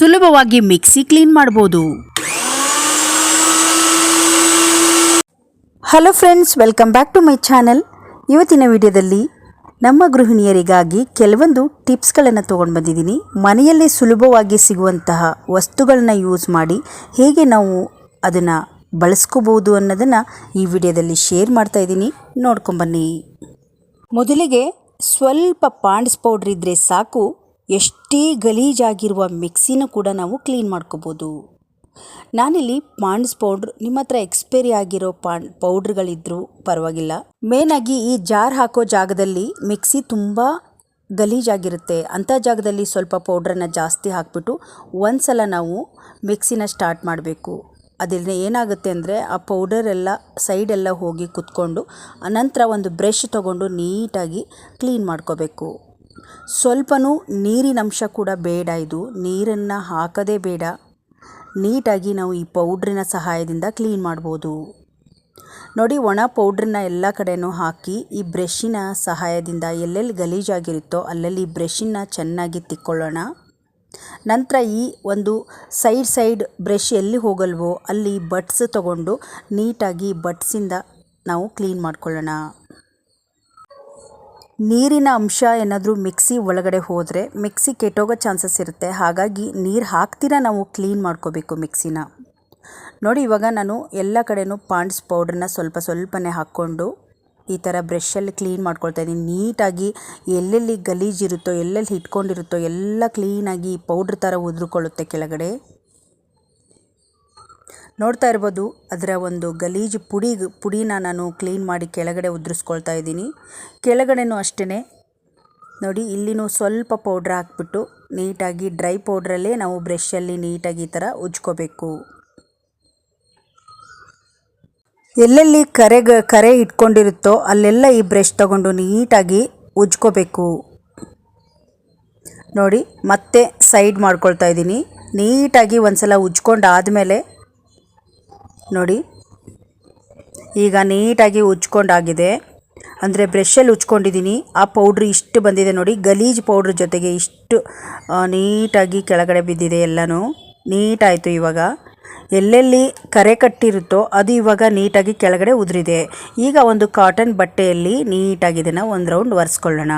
ಸುಲಭವಾಗಿ mixie clean ಮಾಡ್ಬೋದು. Hello friends welcome back to my channel ಇವತ್ತಿನ ವಿಡಿಯೋದಲ್ಲಿ ನಮ್ಮ ಗೃಹಿಣಿಯರಿಗಾಗಿ ಕೆಲವೊಂದು ಟಿಪ್ಸ್ಗಳನ್ನು ತೊಗೊಂಡು ಬಂದಿದ್ದೀನಿ. ಮನೆಯಲ್ಲೇ ಸುಲಭವಾಗಿ ಸಿಗುವಂತಹ ವಸ್ತುಗಳನ್ನ ಯೂಸ್ ಮಾಡಿ ಹೇಗೆ ನಾವು ಅದನ್ನು ಬಳಸ್ಕೋಬೋದು ಅನ್ನೋದನ್ನು ಈ ವಿಡಿಯೋದಲ್ಲಿ ಶೇರ್ ಮಾಡ್ತಾ ಇದ್ದೀನಿ. ನೋಡ್ಕೊಂಬನ್ನಿ ಮೊದಲಿಗೆ ಸ್ವಲ್ಪ ಪಾಂಡ್ಸ್ ಪೌಡ್ರ್ ಇದ್ದರೆ ಸಾಕು. ಎಷ್ಟೇ ಗಲೀಜಾಗಿರುವ ಮಿಕ್ಸಿನೂ ಕೂಡ ನಾವು ಕ್ಲೀನ್ ಮಾಡ್ಕೋಬೋದು. ನಾನಿಲ್ಲಿ ಪಾಂಡ್ಸ್ ಪೌಡ್ರ್, ನಿಮ್ಮ ಹತ್ರ ಎಕ್ಸ್ಪೈರಿ ಆಗಿರೋ ಪಾಂಡ್, ಪೌಡ್ರ್ಗಳಿದ್ರೂ ಪರವಾಗಿಲ್ಲ. ಮೇನಾಗಿ ಈ ಜಾರ್ ಹಾಕೋ ಜಾಗದಲ್ಲಿ ಮಿಕ್ಸಿ ತುಂಬ ಗಲೀಜಾಗಿರುತ್ತೆ. ಅಂಥ ಜಾಗದಲ್ಲಿ ಸ್ವಲ್ಪ ಪೌಡ್ರನ್ನು ಜಾಸ್ತಿ ಹಾಕ್ಬಿಟ್ಟು ಒಂದು ಸಲ ನಾವು ಮಿಕ್ಸಿನ ಸ್ಟಾರ್ಟ್ ಮಾಡಬೇಕು. ಅದರಿಂದ ಏನಾಗುತ್ತೆ ಅಂದರೆ ಆ ಪೌಡರ್ ಎಲ್ಲ ಸೈಡೆಲ್ಲ ಹೋಗಿ ಕುತ್ಕೊಂಡು ಅನಂತರ ಒಂದು ಬ್ರಷ್ ತಗೊಂಡು ನೀಟಾಗಿ ಕ್ಲೀನ್ ಮಾಡ್ಕೋಬೇಕು. ಸ್ವಲ್ಪನೂ ನೀರಿನ ಅಂಶ ಕೂಡ ಬೇಡ ಇದು. ನೀರನ್ನು ಹಾಕದೇ ಬೇಡ. ನೀಟಾಗಿ ನಾವು ಈ ಪೌಡ್ರಿನ ಸಹಾಯದಿಂದ ಕ್ಲೀನ್ ಮಾಡ್ಬೋದು. ನೋಡಿ, ಒಣ ಪೌಡ್ರನ್ನ ಎಲ್ಲ ಕಡೆನೂ ಹಾಕಿ ಈ ಬ್ರಷಿನ ಸಹಾಯದಿಂದ ಎಲ್ಲೆಲ್ಲಿ ಗಲೀಜಾಗಿರುತ್ತೋ ಅಲ್ಲಲ್ಲಿ ಬ್ರಷಿನ ಚೆನ್ನಾಗಿ ತಿಕ್ಕೊಳ್ಳೋಣ. ನಂತರ ಈ ಒಂದು ಸೈಡ್ ಸೈಡ್ ಬ್ರಷ್ ಎಲ್ಲಿ ಹೋಗಲ್ವೋ ಅಲ್ಲಿ ಬಟ್ಸ್ ತಗೊಂಡು ನೀಟಾಗಿ ಬಟ್ಸಿಂದ ನಾವು ಕ್ಲೀನ್ ಮಾಡ್ಕೊಳ್ಳೋಣ. ನೀರಿನ ಅಂಶ ಏನಾದರೂ ಮಿಕ್ಸಿ ಒಳಗಡೆ ಹೋದರೆ ಮಿಕ್ಸಿ ಕೆಟ್ಟೋಗೋ ಚಾನ್ಸಸ್ ಇರುತ್ತೆ. ಹಾಗಾಗಿ ನೀರು ಹಾಕ್ತೀರ ನಾವು ಕ್ಲೀನ್ ಮಾಡ್ಕೋಬೇಕು ಮಿಕ್ಸಿನ. ನೋಡಿ, ಇವಾಗ ನಾನು ಎಲ್ಲ ಕಡೆನೂ ಪಾಂಡ್ಸ್ ಪೌಡ್ರನ್ನ ಸ್ವಲ್ಪ ಸ್ವಲ್ಪನೇ ಹಾಕ್ಕೊಂಡು ಈ ಥರ ಬ್ರಷಲ್ಲಿ ಕ್ಲೀನ್ ಮಾಡ್ಕೊಳ್ತಾ ಇದ್ದೀನಿ. ನೀಟಾಗಿ ಎಲ್ಲೆಲ್ಲಿ ಗಲೀಜಿರುತ್ತೋ ಎಲ್ಲೆಲ್ಲಿ ಹಿಟ್ಕೊಂಡಿರುತ್ತೋ ಎಲ್ಲ ಕ್ಲೀನಾಗಿ ಪೌಡ್ರ್ ಥರ ಉದುರ್ಕೊಳ್ಳುತ್ತೆ ಕೆಳಗಡೆ. ನೋಡ್ತಾ ಇರ್ಬೋದು, ಅದರ ಒಂದು ಗಲೀಜು ಪುಡಿ ಪುಡಿನ ನಾನು ಕ್ಲೀನ್ ಮಾಡಿ ಕೆಳಗಡೆ ಉದುರಿಸ್ಕೊಳ್ತಾ ಇದ್ದೀನಿ. ಕೆಳಗಡೆನೂ ಅಷ್ಟೇ ನೋಡಿ, ಇಲ್ಲಿನೂ ಸ್ವಲ್ಪ ಪೌಡ್ರ್ ಹಾಕ್ಬಿಟ್ಟು ನೀಟಾಗಿ ಡ್ರೈ ಪೌಡ್ರಲ್ಲೇ ನಾವು ಬ್ರಷಲ್ಲಿ ನೀಟಾಗಿ ಈ ಥರ ಉಜ್ಕೋಬೇಕು. ಎಲ್ಲೆಲ್ಲಿ ಕರೆಗ ಕರೆ ಇಟ್ಕೊಂಡಿರುತ್ತೋ ಅಲ್ಲೆಲ್ಲ ಈ ಬ್ರಷ್ ತಗೊಂಡು ನೀಟಾಗಿ ಉಜ್ಕೋಬೇಕು. ನೋಡಿ, ಮತ್ತೆ ಸೈಡ್ ಮಾಡ್ಕೊಳ್ತಾ ಇದ್ದೀನಿ. ನೀಟಾಗಿ ಒಂದ್ಸಲ ಉಜ್ಕೊಂಡು ಆದಮೇಲೆ ನೋಡಿ. ಈಗ ನೀಟಾಗಿ ಉಜ್ಕೊಂಡಾಗಿದೆ. ಅಂದರೆ ಬ್ರಷಲ್ಲಿ ಉಜ್ಕೊಂಡಿದ್ದೀನಿ ಆ ಪೌಡ್ರ್ ಇಷ್ಟು ಬಂದಿದೆ ನೋಡಿ. ಗಲೀಜು ಪೌಡ್ರ್ ಜೊತೆಗೆ ಇಷ್ಟು ನೀಟಾಗಿ ಕೆಳಗಡೆ ಬಿದ್ದಿದೆ ಎಲ್ಲನೂ. ನೀಟಾಯಿತು ಇವಾಗ. ಎಲ್ಲೆಲ್ಲಿ ಕರೆ ಕಟ್ಟಿರುತ್ತೋ ಅದು ಇವಾಗ ನೀಟಾಗಿ ಕೆಳಗಡೆ ಉದುರಿದೆ. ಈಗ ಒಂದು ಕಾಟನ್ ಬಟ್ಟೆಯಲ್ಲಿ ನೀಟಾಗಿ ಇದನ್ನು ಒಂದು ರೌಂಡ್ ಒರೆಸ್ಕೊಳ್ಳೋಣ.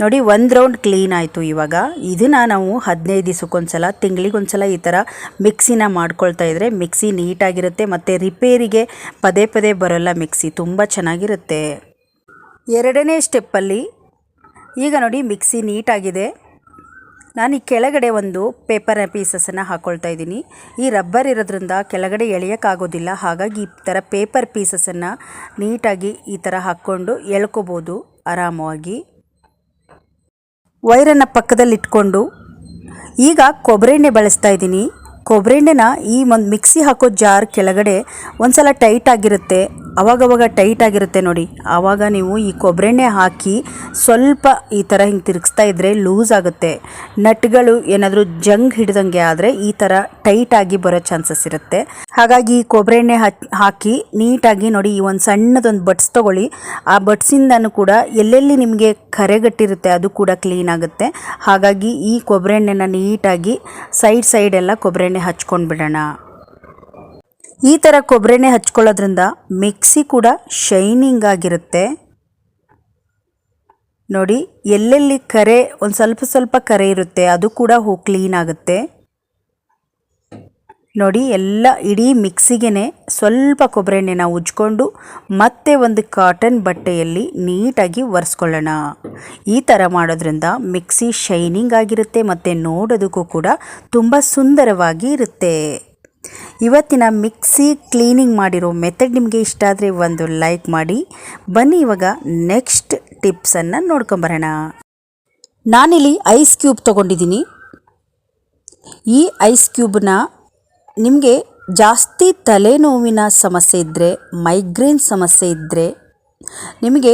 ನೋಡಿ, ಒಂದು ರೌಂಡ್ ಕ್ಲೀನ್ ಆಯಿತು ಇವಾಗ. ಇದನ್ನು ನಾವು ಹದಿನೈದು ದಿವಸಕ್ಕೊಂದ್ಸಲ, ತಿಂಗಳಿಗೊಂದ್ಸಲ ಈ ಥರ ಮಿಕ್ಸಿನ ಮಾಡ್ಕೊಳ್ತಾ ಇದ್ದರೆ ಮಿಕ್ಸಿ ನೀಟಾಗಿರುತ್ತೆ ಮತ್ತು ರಿಪೇರಿಗೆ ಪದೇ ಪದೇ ಬರೋಲ್ಲ ಮಿಕ್ಸಿ ತುಂಬ ಚೆನ್ನಾಗಿರುತ್ತೆ. ಎರಡನೇ ಸ್ಟೆಪ್ಪಲ್ಲಿ ಈಗ ನೋಡಿ ಮಿಕ್ಸಿ ನೀಟಾಗಿದೆ. ನಾನು ಈ ಕೆಳಗಡೆ ಒಂದು ಪೇಪರ್ ಪೀಸಸನ್ನು ಹಾಕ್ಕೊಳ್ತಾ ಇದ್ದೀನಿ. ಈ ರಬ್ಬರ್ ಇರೋದ್ರಿಂದ ಕೆಳಗಡೆ ಎಳೆಯೋಕ್ಕಾಗೋದಿಲ್ಲ. ಹಾಗಾಗಿ ಈ ಥರ ಪೇಪರ್ ಪೀಸಸನ್ನು ನೀಟಾಗಿ ಈ ಥರ ಹಾಕ್ಕೊಂಡು ಎಳ್ಕೊಬೋದು ಆರಾಮವಾಗಿ. ವೈರನ್ನು ಪಕ್ಕದಲ್ಲಿಟ್ಕೊಂಡು, ಈಗ ಕೊಬ್ಬರಿ ಎಣ್ಣೆ ಬಳಸ್ತಾ ಇದ್ದೀನಿ. ಕೊಬ್ಬರಿ ಎಣ್ಣೆನ ಈ ಒಂದು ಮಿಕ್ಸಿ ಹಾಕೋ ಜಾರ್ ಕೆಳಗಡೆ ಒಂದ್ಸಲ ಟೈಟ್ ಆಗಿರುತ್ತೆ. ಅವಾಗವಾಗ ಟೈಟ್ ಆಗಿರುತ್ತೆ ನೋಡಿ. ಆವಾಗ ನೀವು ಈ ಕೊಬ್ಬರಿ ಎಣ್ಣೆ ಹಾಕಿ ಸ್ವಲ್ಪ ಈ ಥರ ಹಿಂಗೆ ತಿರುಗಿಸ್ತಾ ಇದ್ದರೆ ಲೂಸ್ ಆಗುತ್ತೆ. ನಟ್ಗಳು ಏನಾದರೂ ಜಂಗ್ ಹಿಡ್ದಂಗೆ ಆದರೆ ಈ ಥರ ಆಗಿ ಬರೋ ಚಾನ್ಸಸ್ ಇರುತ್ತೆ. ಹಾಗಾಗಿ ಈ ಕೊಬ್ಬರಿ ಎಣ್ಣೆ ಹಾಕಿ ನೀಟಾಗಿ ನೋಡಿ ಈ ಒಂದು ಸಣ್ಣದೊಂದು ಬಟ್ಸ್ ತೊಗೊಳ್ಳಿ. ಆ ಬಟ್ಸಿಂದನೂ ಕೂಡ ಎಲ್ಲೆಲ್ಲಿ ನಿಮಗೆ ಕರೆಗಟ್ಟಿರುತ್ತೆ, ಅದು ಕೂಡ ಕ್ಲೀನ್ ಆಗುತ್ತೆ. ಹಾಗಾಗಿ ಈ ಕೊಬ್ಬರಿ ಎಣ್ಣೆನ ನೀಟಾಗಿ ಸೈಡ್ ಸೈಡ್ ಎಲ್ಲ ಕೊಬ್ಬರಿ ಎಣ್ಣೆ ಹಚ್ಕೊಂಡು ಬಿಡೋಣ ಈ ಥರ ಕೊಬ್ಬರಿ ಎಣ್ಣೆ ಹಚ್ಕೊಳ್ಳೋದ್ರಿಂದ ಮಿಕ್ಸಿ ಕೂಡ ಶೈನಿಂಗ್ ಆಗಿರುತ್ತೆ. ನೋಡಿ, ಎಲ್ಲೆಲ್ಲಿ ಕರೆ, ಒಂದು ಸ್ವಲ್ಪ ಸ್ವಲ್ಪ ಕರೆ ಇರುತ್ತೆ, ಅದು ಕೂಡ ಹೋ ಕ್ಲೀನ್ ಆಗುತ್ತೆ. ನೋಡಿ, ಎಲ್ಲ ಇಡೀ ಮಿಕ್ಸಿಗೆ ಸ್ವಲ್ಪ ಕೊಬ್ಬರಿ ಎಣ್ಣೆನ ಉಜ್ಕೊಂಡು ಮತ್ತೆ ಒಂದು ಕಾಟನ್ ಬಟ್ಟೆಯಲ್ಲಿ ನೀಟಾಗಿ ಒರೆಸ್ಕೊಳ್ಳೋಣ. ಈ ಥರ ಮಾಡೋದ್ರಿಂದ ಮಿಕ್ಸಿ ಶೈನಿಂಗ್ ಆಗಿರುತ್ತೆ ಮತ್ತು ನೋಡೋದಕ್ಕೂ ಕೂಡ ತುಂಬ ಸುಂದರವಾಗಿ ಇರುತ್ತೆ. ಇವತ್ತಿನ ಮಿಕ್ಸಿ ಕ್ಲೀನಿಂಗ್ ಮಾಡಿರೋ ಮೆಥಡ್ ನಿಮಗೆ ಇಷ್ಟ ಆದರೆ ಒಂದು ಲೈಕ್ ಮಾಡಿ. ಬನ್ನಿ, ಇವಾಗ ನೆಕ್ಸ್ಟ್ ಟಿಪ್ಸನ್ನು ನೋಡ್ಕೊಂಬರೋಣ ನಾನಿಲ್ಲಿ ಐಸ್ ಕ್ಯೂಬ್ ತೊಗೊಂಡಿದ್ದೀನಿ. ಈ ಐಸ್ ಕ್ಯೂಬ್ನ ನಿಮಗೆ ಜಾಸ್ತಿ ತಲೆನೋವಿನ ಸಮಸ್ಯೆ ಇದ್ದರೆ ಮೈಗ್ರೇನ್ ಸಮಸ್ಯೆ ಇದ್ದರೆ ನಿಮಗೆ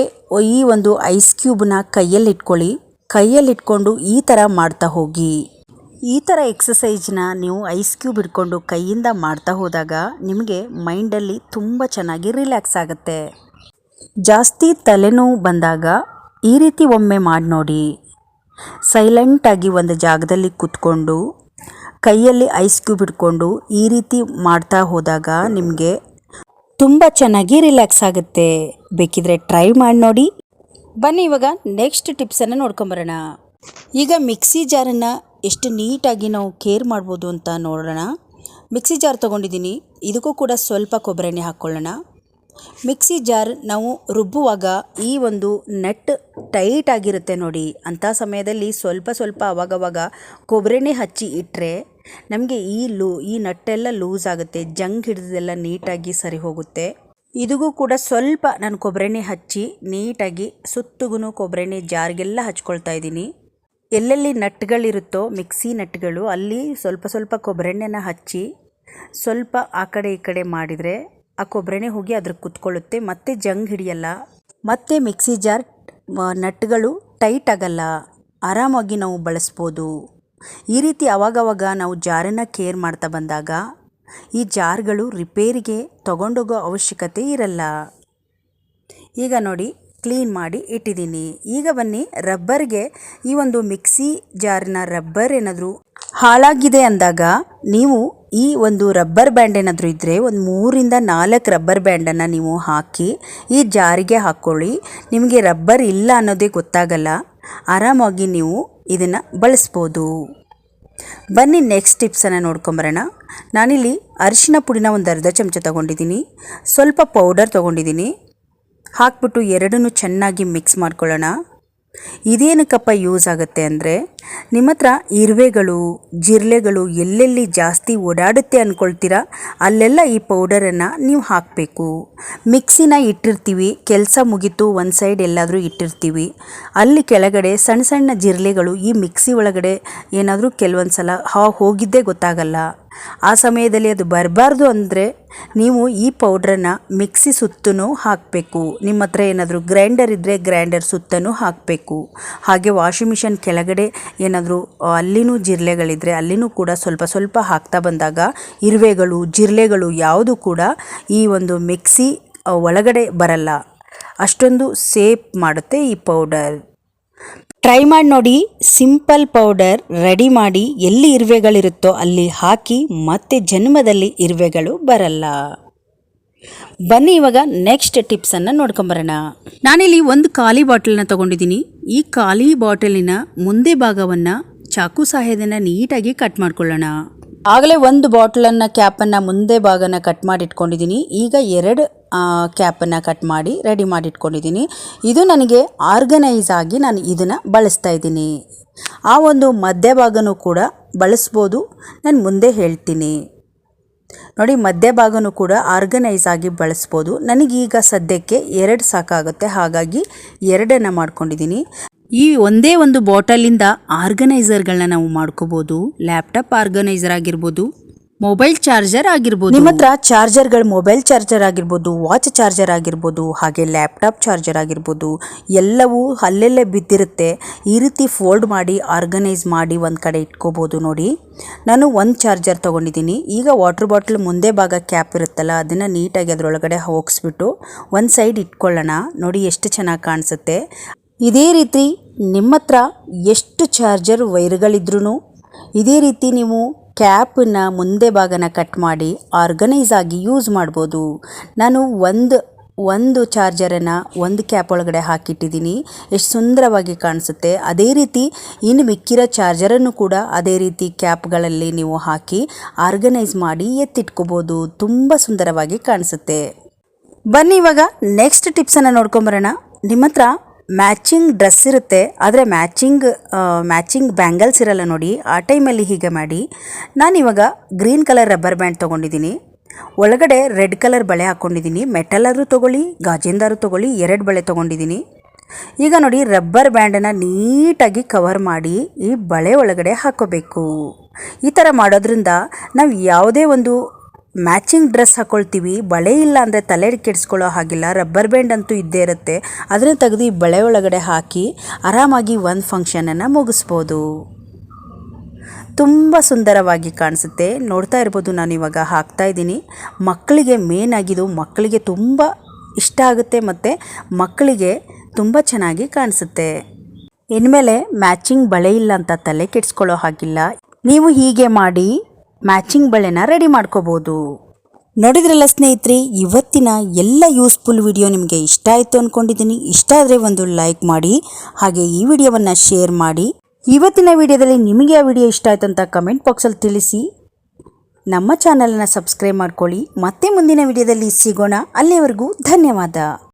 ಈ ಒಂದು ಐಸ್ ಕ್ಯೂಬ್ನ ಕೈಯಲ್ಲಿ ಇಟ್ಕೊಳ್ಳಿ. ಕೈಯಲ್ಲಿ ಇಟ್ಕೊಂಡು ಈ ಥರ ಮಾಡ್ತಾ ಹೋಗಿ. ಈ ಥರ ಎಕ್ಸಸೈಜ್ನ ನೀವು ಐಸ್ ಕ್ಯೂಬ್ ಇಟ್ಕೊಂಡು ಕೈಯಿಂದ ಮಾಡ್ತಾ ಹೋದಾಗ ನಿಮಗೆ ಮೈಂಡಲ್ಲಿ ತುಂಬ ಚೆನ್ನಾಗಿ ರಿಲ್ಯಾಕ್ಸ್ ಆಗುತ್ತೆ. ಜಾಸ್ತಿ ತಲೆನೋವು ಬಂದಾಗ ಈ ರೀತಿ ಒಮ್ಮೆ ಮಾಡಿ ನೋಡಿ ಸೈಲೆಂಟಾಗಿ ಒಂದು ಜಾಗದಲ್ಲಿ ಕೂತ್ಕೊಂಡು ಕೈಯಲ್ಲಿ ಐಸ್ ಕ್ಯೂಬ್ ಇಟ್ಕೊಂಡು ಈ ರೀತಿ ಮಾಡ್ತಾ ಹೋದಾಗ ನಿಮಗೆ ತುಂಬ ಚೆನ್ನಾಗಿ ರಿಲ್ಯಾಕ್ಸ್ ಆಗುತ್ತೆ. ಬೇಕಿದ್ರೆ ಟ್ರೈ ಮಾಡಿ ನೋಡಿ. ಬನ್ನಿ ಇವಾಗ ನೆಕ್ಸ್ಟ್ ಟಿಪ್ಸನ್ನು ನೋಡ್ಕೊಂಬರೋಣ. ಈಗ ಮಿಕ್ಸಿ ಜಾರನ್ನು ಎಷ್ಟು ನೀಟಾಗಿ ನಾವು ಕೇರ್ ಮಾಡ್ಬೋದು ಅಂತ ನೋಡೋಣ. ಮಿಕ್ಸಿ ಜಾರ್ ತೊಗೊಂಡಿದ್ದೀನಿ. ಇದಕ್ಕೂ ಕೂಡ ಸ್ವಲ್ಪ ಕೊಬ್ಬರಿ ಎಣ್ಣೆ ಹಾಕ್ಕೊಳ್ಳೋಣ. ಮಿಕ್ಸಿ ಜಾರ್ ನಾವು ರುಬ್ಬುವಾಗ ಈ ಒಂದು ನೆಟ್ ಟೈಟ್ ಆಗಿರುತ್ತೆ ನೋಡಿ. ಅಂಥ ಸಮಯದಲ್ಲಿ ಸ್ವಲ್ಪ ಸ್ವಲ್ಪ ಅವಾಗವಾಗ ಕೊಬ್ಬರೆಣ್ಣೆ ಹಚ್ಚಿ ಇಟ್ಟರೆ ನಮಗೆ ಈ ಲೂ, ಈ ನಟ್ಟೆಲ್ಲ ಲೂಸ್ ಆಗುತ್ತೆ, ಜಂಗ್ ಹಿಡಿದೆಲ್ಲ ನೀಟಾಗಿ ಸರಿ ಹೋಗುತ್ತೆ. ಇದಿಗೂ ಕೂಡ ಸ್ವಲ್ಪ ನಾನು ಕೊಬ್ಬರೆಣ್ಣೆ ಹಚ್ಚಿ, ನೀಟಾಗಿ ಸುತ್ತಗೂ ಕೊಬ್ಬರೆಣ್ಣೆ ಜಾರಿಗೆಲ್ಲ ಹಚ್ಕೊಳ್ತಾ ಇದ್ದೀನಿ. ಎಲ್ಲೆಲ್ಲಿ ನಟ್ಗಳಿರುತ್ತೋ, ಮಿಕ್ಸಿ ನಟ್ಗಳು, ಅಲ್ಲಿ ಸ್ವಲ್ಪ ಸ್ವಲ್ಪ ಕೊಬ್ಬರೆಣ್ಣೆನ ಹಚ್ಚಿ, ಸ್ವಲ್ಪ ಆ ಕಡೆ ಈ ಕಡೆ ಮಾಡಿದರೆ ಆ ಕೊಬ್ಬರೆಣ್ಣೆ ಹೋಗಿ ಅದ್ರ ಕುತ್ಕೊಳ್ಳುತ್ತೆ, ಮತ್ತೆ ಜಂಗ್ ಹಿಡಿಯಲ್ಲ. ಮತ್ತೆ ಮಿಕ್ಸಿ ಜಾರ್ ನಟ್ಗಳು ಟೈಟ್ ಆಗಲ್ಲ. ಆರಾಮಾಗಿ ನಾವು ಬಳಸ್ಬೋದು. ಈ ರೀತಿ ಅವಾಗವಾಗ ನಾವು ಜಾರನ್ನು ಕೇರ್ ಮಾಡ್ತಾ ಬಂದಾಗ ಈ ಜಾರ್ಗಳು ರಿಪೇರಿಗೆ ತಗೊಂಡೋಗೋ ಅವಶ್ಯಕತೆ ಇರಲ್ಲ. ಈಗ ನೋಡಿ, ಕ್ಲೀನ್ ಮಾಡಿ ಇಟ್ಟಿದ್ದೀನಿ. ಈಗ ಬನ್ನಿ, ರಬ್ಬರ್ಗೆ ಈ ಒಂದು ಮಿಕ್ಸಿ ಜಾರ್ನ ರಬ್ಬರ್ ಏನಾದರೂ ಹಾಳಾಗಿದೆ ಅಂದಾಗ ನೀವು ಈ ಒಂದು ರಬ್ಬರ್ ಬ್ಯಾಂಡ್ ಏನಾದರೂ ಇದ್ದರೆ ಒಂದು ಮೂರಿಂದ ನಾಲ್ಕು ರಬ್ಬರ್ ಬ್ಯಾಂಡನ್ನು ನೀವು ಹಾಕಿ ಈ ಜಾರಿಗೆ ಹಾಕ್ಕೊಳ್ಳಿ ನಿಮಗೆ ರಬ್ಬರ್ ಇಲ್ಲ ಅನ್ನೋದೇ ಗೊತ್ತಾಗಲ್ಲ. ಆರಾಮಾಗಿ ನೀವು ಇದನ್ನು ಬಳಸ್ಬೋದು. ಬನ್ನಿ ನೆಕ್ಸ್ಟ್ ಟಿಪ್ಸನ್ನು ನೋಡ್ಕೊಂಬರೋಣ ನಾನಿಲ್ಲಿ ಅರಿಶಿನ ಪುಡಿನ ಒಂದು ಅರ್ಧ ಚಮಚ ತೊಗೊಂಡಿದ್ದೀನಿ. ಸ್ವಲ್ಪ ಪೌಡರ್ ತೊಗೊಂಡಿದ್ದೀನಿ. ಹಾಕ್ಬಿಟ್ಟು ಎರಡನ್ನೂ ಚೆನ್ನಾಗಿ ಮಿಕ್ಸ್ ಮಾಡ್ಕೊಳ್ಳೋಣ. ಇದೇನಕ್ಕಪ್ಪ ಯೂಸ್ ಆಗುತ್ತೆ ಅಂದರೆ ನಿಮ್ಮ ಹತ್ರ ಇರುವೆಗಳು, ಜಿರ್ಲೆಗಳು ಎಲ್ಲೆಲ್ಲಿ ಜಾಸ್ತಿ ಓಡಾಡುತ್ತೆ ಅಂದ್ಕೊಳ್ತೀರಾ ಅಲ್ಲೆಲ್ಲ ಈ ಪೌಡರನ್ನು ನೀವು ಹಾಕಬೇಕು. ಮಿಕ್ಸಿನ ಇಟ್ಟಿರ್ತೀವಿ, ಕೆಲಸ ಮುಗಿತು, ಒಂದು ಸೈಡ್ ಎಲ್ಲಾದರೂ ಇಟ್ಟಿರ್ತೀವಿ. ಅಲ್ಲಿ ಕೆಳಗಡೆ ಸಣ್ಣ ಸಣ್ಣ ಜಿರ್ಲೆಗಳು ಈ ಮಿಕ್ಸಿ ಒಳಗಡೆ ಏನಾದರೂ ಕೆಲವೊಂದು ಸಲ ಹಾ, ಹೋಗಿದ್ದೇ ಗೊತ್ತಾಗಲ್ಲ. ಆ ಸಮಯದಲ್ಲಿ ಅದು ಬರಬಾರ್ದು ಅಂದರೆ ನೀವು ಈ ಪೌಡ್ರನ್ನು ಮಿಕ್ಸಿ ಸುತ್ತೂ ಹಾಕಬೇಕು. ನಿಮ್ಮ ಹತ್ರ ಏನಾದರೂ ಗ್ರೈಂಡರ್ ಇದ್ದರೆ ಗ್ರೈಂಡರ್ ಸುತ್ತನೂ ಹಾಕಬೇಕು. ಹಾಗೆ ವಾಷಿಂಗ್ ಮಿಷನ್ ಕೆಳಗಡೆ ಏನಾದರೂ ಅಲ್ಲಿನೂ ಜಿರಲೆಗಳಿದ್ದರೆ ಅಲ್ಲಿನೂ ಕೂಡ ಸ್ವಲ್ಪ ಸ್ವಲ್ಪ ಹಾಕ್ತಾ ಬಂದಾಗ ಇರುವೆಗಳು, ಜಿರಲೆಗಳು ಯಾವುದು ಕೂಡ ಈ ಒಂದು ಮಿಕ್ಸಿ ಒಳಗಡೆ ಬರಲ್ಲ. ಅಷ್ಟೊಂದು ಸೇಫ್ ಮಾಡುತ್ತೆ ಈ ಪೌಡರ್. ಟ್ರೈ ಮಾಡಿ ನೋಡಿ, ಸಿಂಪಲ್ ಪೌಡರ್ ರೆಡಿ ಮಾಡಿ ಎಲ್ಲಿ ಇರುವೆಗಳಿರುತ್ತೋ ಅಲ್ಲಿ ಹಾಕಿ ಮತ್ತೆ ಜನ್ಮದಲ್ಲಿ ಇರುವೆಗಳು ಬರಲ್ಲ. ಬನ್ನಿ ಇವಾಗ ನೆಕ್ಸ್ಟ್ ಟಿಪ್ಸನ್ನು ನೋಡ್ಕೊಂಬರೋಣ. ನಾನಿಲ್ಲಿ ಒಂದು ಖಾಲಿ ಬಾಟಲ್ನ ತಗೊಂಡಿದ್ದೀನಿ. ಈ ಖಾಲಿ ಬಾಟಲಿನ ಮುಂದೆ ಭಾಗವನ್ನು ಚಾಕು ಸಹಾಯದಿಂದ ನೀಟಾಗಿ ಕಟ್ ಮಾಡ್ಕೊಳ್ಳೋಣ. ಆಗಲೇ ಒಂದು ಬಾಟಲನ್ನು ಕ್ಯಾಪನ್ನು ಮುಂದೆ ಭಾಗನ ಕಟ್ ಮಾಡಿಟ್ಕೊಂಡಿದ್ದೀನಿ. ಈಗ ಎರಡು ಕ್ಯಾಪನ್ನು ಕಟ್ ಮಾಡಿ ರೆಡಿ ಮಾಡಿ ಇಟ್ಕೊಂಡಿದ್ದೀನಿ ಇದು ನನಗೆ ಆರ್ಗನೈಸ್ ಆಗಿ ನಾನು ಇದನ್ನು ಬಳಸ್ತಾ ಇದ್ದೀನಿ. ಆ ಒಂದು ಮಧ್ಯ ಭಾಗನೂ ಕೂಡ ಬಳಸ್ಬೋದು. ನಾನು ಮುಂದೆ ಹೇಳ್ತೀನಿ. ನೋಡಿ ಮಧ್ಯಭಾಗನೂ ಕೂಡ ಆರ್ಗನೈಸ್ ಆಗಿ ಬಳಸ್ಬೋದು. ನನಗೀಗ ಸದ್ಯಕ್ಕೆ ಎರಡು ಸಾಕಾಗುತ್ತೆ. ಹಾಗಾಗಿ ಎರಡನ್ನು ಮಾಡ್ಕೊಂಡಿದ್ದೀನಿ. ಈ ಒಂದೇ ಒಂದು ಬಾಟಲಿಂದ ಆರ್ಗನೈಸರ್ಗಳನ್ನ ನಾವು ಮಾಡ್ಕೋಬೋದು. ಲ್ಯಾಪ್ಟಾಪ್ ಆರ್ಗನೈಸರ್ ಆಗಿರ್ಬೋದು. ಮೊಬೈಲ್ ಚಾರ್ಜರ್ ಆಗಿರ್ಬೋದು. ನಿಮ್ಮ ಹತ್ರ ಚಾರ್ಜರ್ಗಳು ಮೊಬೈಲ್ ಚಾರ್ಜರ್ ಆಗಿರ್ಬೋದು, ವಾಚ್ ಚಾರ್ಜರ್ ಆಗಿರ್ಬೋದು, ಹಾಗೆ ಲ್ಯಾಪ್ಟಾಪ್ ಚಾರ್ಜರ್ ಆಗಿರ್ಬೋದು, ಎಲ್ಲವೂ ಅಲ್ಲೆಲ್ಲೇ ಬಿದ್ದಿರುತ್ತೆ. ಈ ರೀತಿ ಫೋಲ್ಡ್ ಮಾಡಿ, ಆರ್ಗನೈಸ್ ಮಾಡಿ ಒಂದು ಕಡೆ ಇಟ್ಕೋಬೋದು ನೋಡಿ. ನಾನು ಒಂದು ಚಾರ್ಜರ್ ತೊಗೊಂಡಿದ್ದೀನಿ. ಈಗ ವಾಟರ್ ಬಾಟ್ಲ್ ಮುಂದೆ ಭಾಗ ಕ್ಯಾಪ್ ಇರುತ್ತಲ್ಲ, ಅದನ್ನು ನೀಟಾಗಿ ಅದರೊಳಗಡೆ ಹೋಗಿಸ್ಬಿಟ್ಟು ಒಂದು ಸೈಡ್ ಇಟ್ಕೊಳ್ಳೋಣ. ನೋಡಿ ಎಷ್ಟು ಚೆನ್ನಾಗಿ ಕಾಣಿಸುತ್ತೆ. ಇದೇ ರೀತಿ ನಿಮ್ಮ ಹತ್ರ ಎಷ್ಟು ಚಾರ್ಜರ್ ವೈರ್ಗಳಿದ್ರೂ ಇದೇ ರೀತಿ ನೀವು ಕ್ಯಾಪನ್ನ ಮುಂದೆ ಭಾಗನ ಕಟ್ ಮಾಡಿ ಆರ್ಗನೈಸ್ ಆಗಿ ಯೂಸ್ ಮಾಡ್ಬೋದು. ನಾನು ಒಂದು ಒಂದು ಚಾರ್ಜರನ್ನು ಒಂದು ಕ್ಯಾಪ್ ಒಳಗಡೆ ಹಾಕಿಟ್ಟಿದ್ದೀನಿ. ಎಷ್ಟು ಸುಂದರವಾಗಿ ಕಾಣಿಸುತ್ತೆ. ಅದೇ ರೀತಿ ಇನ್ನು ಮಿಕ್ಕಿರೋ ಚಾರ್ಜರನ್ನು ಕೂಡ ಅದೇ ರೀತಿ ಕ್ಯಾಪ್ಗಳಲ್ಲಿ ನೀವು ಹಾಕಿ ಆರ್ಗನೈಸ್ ಮಾಡಿ ಎತ್ತಿಟ್ಕೋಬೋದು. ತುಂಬ ಸುಂದರವಾಗಿ ಕಾಣಿಸುತ್ತೆ. ಬನ್ನಿ ಇವಾಗ ನೆಕ್ಸ್ಟ್ ಟಿಪ್ಸನ್ನು ನೋಡ್ಕೊಂಬರೋಣ. ನಿಮ್ಮ ಹತ್ರ ಮ್ಯಾಚಿಂಗ್ ಡ್ರೆಸ್ ಇರುತ್ತೆ, ಆದರೆ ಮ್ಯಾಚಿಂಗ್ ಮ್ಯಾಚಿಂಗ್ ಬ್ಯಾಂಗಲ್ಸ್ ಇರಲ್ಲ ನೋಡಿ. ಆ ಟೈಮಲ್ಲಿ ಹೀಗೆ ಮಾಡಿ. ನಾನಿವಾಗ ಗ್ರೀನ್ ಕಲರ್ ರಬ್ಬರ್ ಬ್ಯಾಂಡ್ ತೊಗೊಂಡಿದ್ದೀನಿ. ಒಳಗಡೆ ರೆಡ್ ಕಲರ್ ಬಳೆ ಹಾಕ್ಕೊಂಡಿದ್ದೀನಿ ಮೆಟಲರು ತೊಗೊಳ್ಳಿ ಗಾಜಿಂದಾರು ತೊಗೊಳ್ಳಿ, ಎರಡು ಬಳೆ ತೊಗೊಂಡಿದ್ದೀನಿ. ಈಗ ನೋಡಿ, ರಬ್ಬರ್ ಬ್ಯಾಂಡನ್ನು ನೀಟಾಗಿ ಕವರ್ ಮಾಡಿ ಈ ಬಳೆ ಒಳಗಡೆ ಹಾಕೋಬೇಕು. ಈ ಥರ ಮಾಡೋದ್ರಿಂದ ನಾವು ಯಾವುದೇ ಒಂದು ಮ್ಯಾಚಿಂಗ್ ಡ್ರೆಸ್ ಹಾಕೊಳ್ತೀವಿ, ಬಳೆ ಇಲ್ಲ ಅಂದರೆ ತಲೆ ಕೆಡಿಸ್ಕೊಳ್ಳೋ ಹಾಗಿಲ್ಲ, ರಬ್ಬರ್ ಬ್ಯಾಂಡ್ ಅಂತೂ ಇದ್ದೇ ಇರುತ್ತೆ. ಅದನ್ನು ತೆಗೆದು ಈ ಬಳೆ ಒಳಗಡೆ ಹಾಕಿ ಆರಾಮಾಗಿ ಒಂದು ಫಂಕ್ಷನನ್ನು ಮುಗಿಸ್ಬೋದು. ತುಂಬ ಸುಂದರವಾಗಿ ಕಾಣಿಸುತ್ತೆ. ನೋಡ್ತಾ ಇರ್ಬೋದು ನಾನು ಇವಾಗ ಹಾಕ್ತಾ ಇದ್ದೀನಿ. ಮಕ್ಕಳಿಗೆ ಮೇನ್ ಆಗಿದ್ದು ಮಕ್ಕಳಿಗೆ ತುಂಬ ಇಷ್ಟ ಆಗುತ್ತೆ ಮತ್ತು ಮಕ್ಕಳಿಗೆ ತುಂಬ ಚೆನ್ನಾಗಿ ಕಾಣಿಸುತ್ತೆ. ಇನ್ಮೇಲೆ ಮ್ಯಾಚಿಂಗ್ ಬಳೆ ಇಲ್ಲ ಅಂತ ತಲೆ ಕೆಡಿಸ್ಕೊಳ್ಳೋ ಹಾಗಿಲ್ಲ. ನೀವು ಹೀಗೆ ಮಾಡಿ ಮ್ಯಾಚಿಂಗ್ ಬಳೆನ ರೆಡಿ ಮಾಡ್ಕೋಬೋದು. ನೋಡಿದ್ರಲ್ಲ ಸ್ನೇಹಿತರೆ, ಇವತ್ತಿನ ಎಲ್ಲ ಯೂಸ್ಫುಲ್ ವಿಡಿಯೋ ನಿಮಗೆ ಇಷ್ಟ ಆಯಿತು ಅಂದ್ಕೊಂಡಿದ್ದೀನಿ ಇಷ್ಟ ಆದರೆ ಒಂದು ಲೈಕ್ ಮಾಡಿ, ಹಾಗೆ ಈ ವಿಡಿಯೋವನ್ನು ಶೇರ್ ಮಾಡಿ. ಇವತ್ತಿನ ವಿಡಿಯೋದಲ್ಲಿ ನಿಮಗೆ ಆ ವಿಡಿಯೋ ಇಷ್ಟ ಆಯಿತು ಅಂತ ಕಮೆಂಟ್ ಬಾಕ್ಸಲ್ಲಿ ತಿಳಿಸಿ. ನಮ್ಮ ಚಾನಲನ್ನು ಸಬ್ಸ್ಕ್ರೈಬ್ ಮಾಡ್ಕೊಳ್ಳಿ. ಮತ್ತೆ ಮುಂದಿನ ವಿಡಿಯೋದಲ್ಲಿ ಸಿಗೋಣ. ಅಲ್ಲಿಯವರೆಗೂ ಧನ್ಯವಾದ.